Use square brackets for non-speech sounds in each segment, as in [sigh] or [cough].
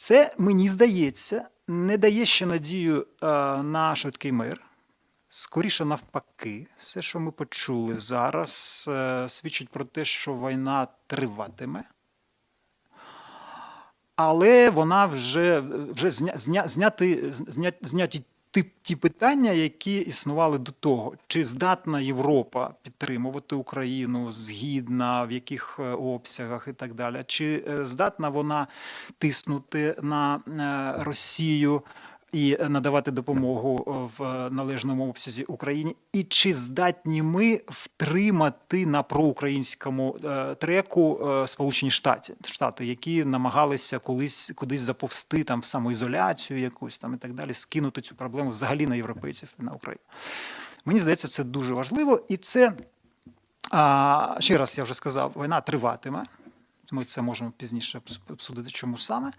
Це, мені здається, не дає ще надію е, на швидкий мир. Скоріше навпаки, все, що ми почули зараз, е, свідчить про те, що війна триватиме. Але вона вже, вже зня, зня, зняти, зня, зняті ті, питання, які існували до того. Чи здатна Європа підтримувати Україну згідна, в яких е, обсягах і так далі? Чи е, здатна вона тиснути на е, Росію? І надавати допомогу в належному обсязі Україні, і чи здатні ми втримати на проукраїнському е, треку е, Сполучені Штати, Штати, які намагалися колись кудись заповсти там в самоізоляцію якусь там і так далі, скинути цю проблему взагалі на європейців на Україну. Мені здається, це дуже важливо, і це ще раз я вже сказав, війна триватиме. Ми це можемо пізніше обсудити, чому саме.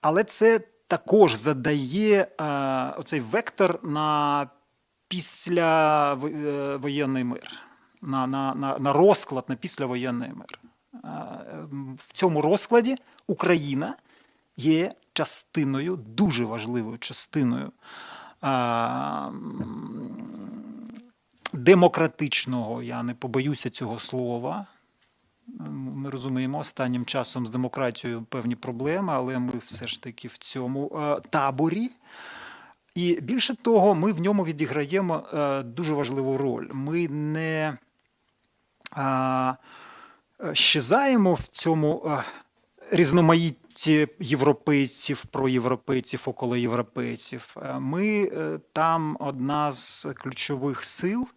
Але це також задає е, оцей вектор на післявоєнний мир, на, на, на, на розклад на післявоєнний мир. Е, в цьому розкладі Україна є частиною, дуже важливою частиною е, демократичного, я не побоюся цього слова. Ми розуміємо, останнім часом з демократією певні проблеми, але ми все ж таки в цьому е, таборі. І більше того, ми в ньому відіграємо е, дуже важливу роль. Ми не щезаємо в цьому е, різноманітті європейців, проєвропейців, околоєвропейців. Ми там одна з ключових сил,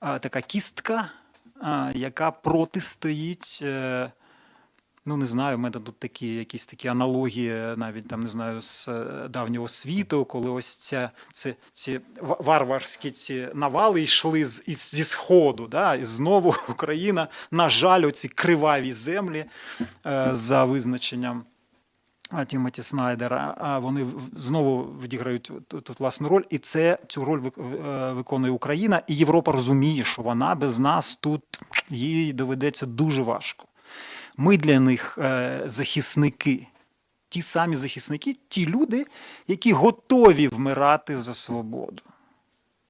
така кістка, яка протистоїть. е, Ну, не знаю, в мене тут такі якісь такі аналогії, навіть там не знаю, з е, давнього світу, коли ось ця, ці, ці варварські ці навали йшли з, із, зі сходу. Да? І знову [laughs] Україна, на жаль, оці криваві землі е, за визначенням Тімоті Снайдера, а вони знову відіграють тут, тут власну роль, і це цю роль е, виконує Україна, і Європа розуміє, що вона без нас тут їй доведеться дуже важко. Ми для них е, захисники, ті самі захисники, ті люди, які готові вмирати за свободу.